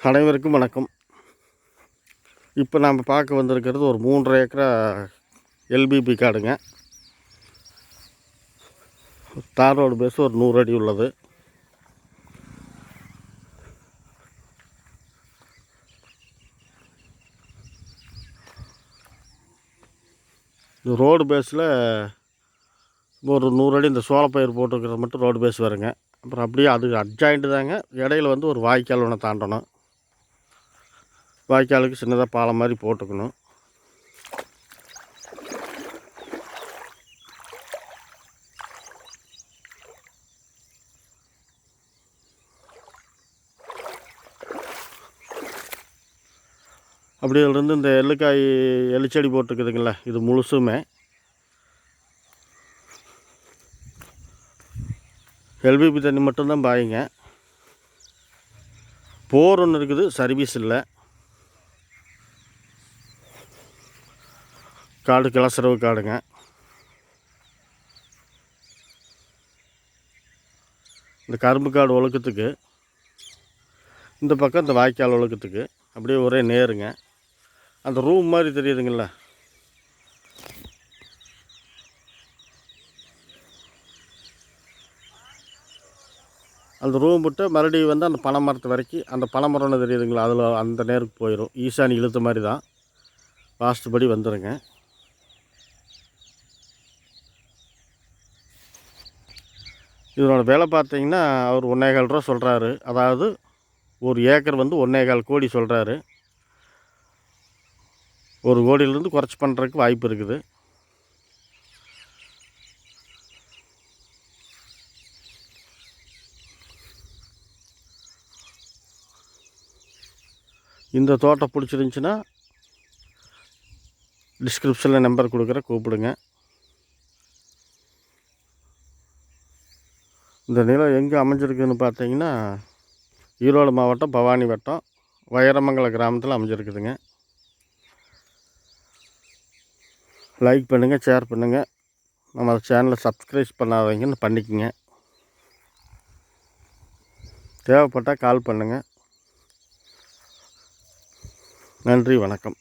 அனைவருக்கும் வணக்கம். இப்போ நாம் பார்க்க வந்திருக்கிறது ஒரு மூன்றரை ஏக்கரா எல்பிபி காடுங்க. தார் ரோடு பேஸ் ஒரு நூறு அடி உள்ளது. இந்த ரோடு பேஸில் ஒரு நூறு அடி இந்த சோளப்பயிர் போட்டிருக்கிறது மட்டும் ரோடு பேஸ் வருங்க. அப்புறம் அப்படியே அது அட்ஜாயிண்ட்டு தாங்க. இடையில வந்து ஒரு வாய்க்கால் ஒன்று தாண்டணும். வாய்க்காலுக்கு சின்னதாக பாலம் மாதிரி போட்டுக்கணும். அப்படி இந்த எள்ளுக்காய் எள்ளுச்செடி போட்டுருக்குதுங்கள இது முழுசுமே. எல்பிபி தண்ணி மட்டும்தான் பாயுங்க. போர் ஒன்று இருக்குது சர்வீஸ் இல்லை. காடு கிளசரவு காடுங்க. இந்த கரும்பு காடு ஒழுக்கத்துக்கு இந்த பக்கம் இந்த வாய்க்கால் ஒழுக்கத்துக்கு அப்படியே ஒரே நேருங்க. அந்த ரூம் மாதிரி தெரியுதுங்களா. அந்த ரூம் விட்டு மறுபடியும் வந்து அந்த பனை மரத்து வரைக்கும் அந்த பனை மரம்னு தெரியுதுங்களா அதில் அந்த நேருக்கு போயிடும் ஈசானி இழுத்த மாதிரி தான். வாஸ்து படி வந்துடுங்க இதனோட விலை பார்த்தீங்கன்னா அவர் ஒன்றேகால் ரூபா சொல்கிறாரு அதாவது ஒரு ஏக்கர் வந்து ஒன்றேகால் கோடி சொல்கிறாரு ஒரு கோடியிலேருந்து குறைச்சி பண்ணுறதுக்கு வாய்ப்பு இருக்குது. இந்த தோட்டம் பிடிச்சிருந்துச்சின்னா டிஸ்கிரிப்ஷனில் நம்பர் கொடுக்குற கூப்பிடுங்க. இந்த நிலம் எங்கே அமைஞ்சிருக்குன்னு பார்த்தீங்கன்னா ஈரோடு மாவட்டம் பவானி வட்டம் வைரமங்கல கிராமத்தில் அமைஞ்சிருக்குதுங்க. லைக் பண்ணுங்கள் ஷேர் பண்ணுங்கள் நம்ம சேனலை சப்ஸ்கிரைப் பண்ணாதீங்கன்னு பண்ணிக்கோங்க. தேவைப்பட்டால் கால் பண்ணுங்கள் நன்றி வணக்கம்.